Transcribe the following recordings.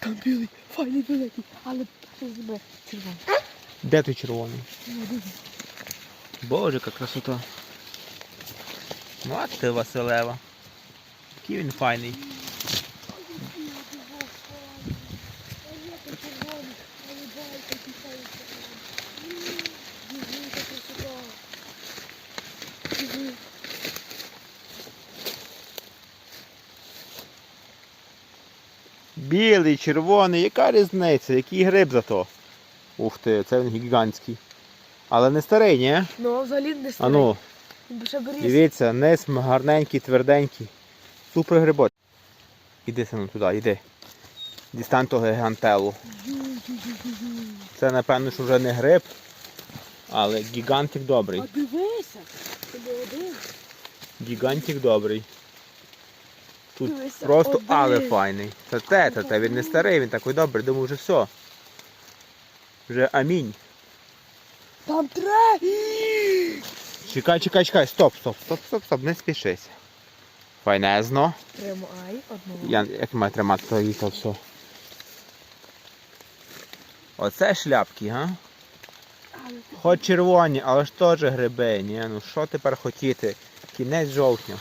Там білий, файний великий, але тебе червоний. Де той червоний? Боже, яка красота. Ну, а ти Василева. Який він файний. Білий, червоний, яка різниця? Який гриб зато? Ух ти, це він гігантський. Але не старий, ні? Ну, взагалі не старий. ну, беріз. дивіться, низ гарненький, тверденький. Супер грибок. Іди сину туди, іди. Дістань того гігантелу. Це напевно, що вже не гриб, але гігантик добрий. А дивися, тобі один. Гігантик добрий. Тут Дивися, просто один. але файний. Це те, це те, він не старий, він такий добрий, думаю, вже все. Вже амінь. Там три! Чекай, чекай, чекай, стоп, стоп, стоп, стоп, стоп, не спішися. Файнезно. Тримай одного. Я як маю тримати то і то все. Оце шляпки, га? Хоч червоні, але ж теж гриби, ні? Ну що тепер хотіти? Кінець жовтня.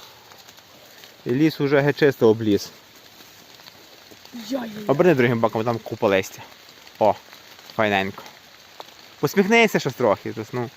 І ліс уже геть чисто обліз. Оберни другим боком, там купа листя. О, файненько. Посміхнися щось трохи, тось, ну.